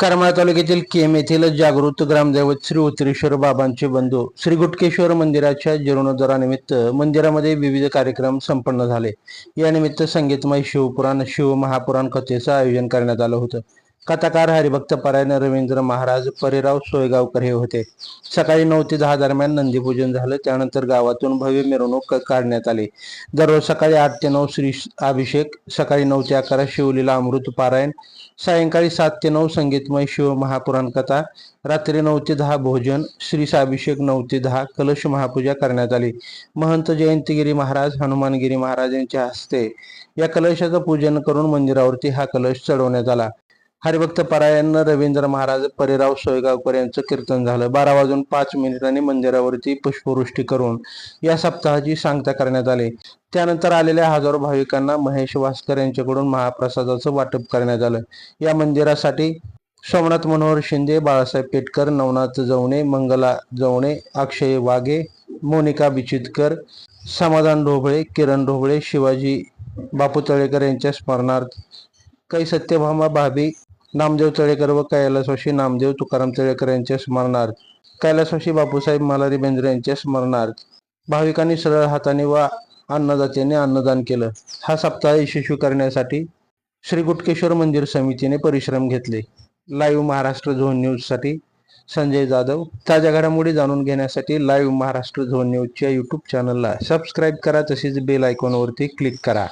करमाळा तालुक्यातील केम येथील जागृत ग्रामदैवत श्री उत्तरेश्वर बाबांचे बंधू श्री गुटकेश्वर मंदिराच्या जीर्णोद्धारानिमित्त मंदिरामध्ये विविध कार्यक्रम संपन्न झाले. यानिमित्त संगीतमय शिवपुराण शिव महापुराण कथेचं आयोजन करण्यात आलं होतं. कथाकार हरिभक्त परायण रवींद्र महाराज परिराव सोयगावकर हे होते. सकाळी नऊ ते दहा दरम्यान नंदीपूजन झालं. त्यानंतर गावातून भव्य मिरवणूक काढण्यात आली. दररोज सकाळी आठ ते नऊ श्री अभिषेक सकाळी नऊ ते अकरा शिवलीला अमृत पारायण सायंकाळी सात ते नऊ संगीतमय शिव महापुराण कथा रात्री नऊ ते दहा भोजन श्री अभिषेक नऊ ते दहा कलश महापूजा करण्यात आली. महंत जयंतीगिरी महाराज हनुमानगिरी महाराजांच्या हस्ते या कलशाचं पूजन करून मंदिरावरती हा कलश चढवण्यात आला. हरिभक्त परायण रवींद्र महाराज परिराव सोयगावकर यांचं कीर्तन झालं. बारा वाजून पाच मिनिटांनी मंदिरावरती पुष्पवृष्टी करून या सप्ताहाची सांगता करण्यात आली. त्यानंतर आलेल्या हजारो भाविकांना महेश वासकर यांच्याकडून महाप्रसादाचं वाटप करण्यात आलं. या मंदिरासाठी सोमनाथ मनोहर शिंदे बाळासाहेब पेटकर नवनाथ जवणे मंगला जवणे अक्षय वाघे मोनिका बिचितकर समाधान ढोबळे किरण ढोबळे शिवाजी बापू तळेकर यांच्या स्मरणार्थ कै सत्यभामा भाभी नामदेव तळेकर व कैलासवाशी नामदेव तुकाराम तळेकर यांच्या स्मरणार्थ. कैलासवाशी बापूसाहेब मालारी बेंद्रे यांच्या स्मरणार्थ. भाविकांनी सरळ हाताने व अन्नदात्याने अन्नदान केलं. हा सप्ताह यशस्वी करण्यासाठी श्री गुटकेश्वर मंदिर समितीने परिश्रम घेतले. लाईव्ह महाराष्ट्र झोन न्यूजसाठी संजय जाधव. ताज्या घडामोडी जाणून घेण्यासाठी लाईव्ह महाराष्ट्र झोन न्यूजच्या यूट्यूब चॅनलला सबस्क्राईब करा. तसेच बेल आयकॉनवरती क्लिक करा.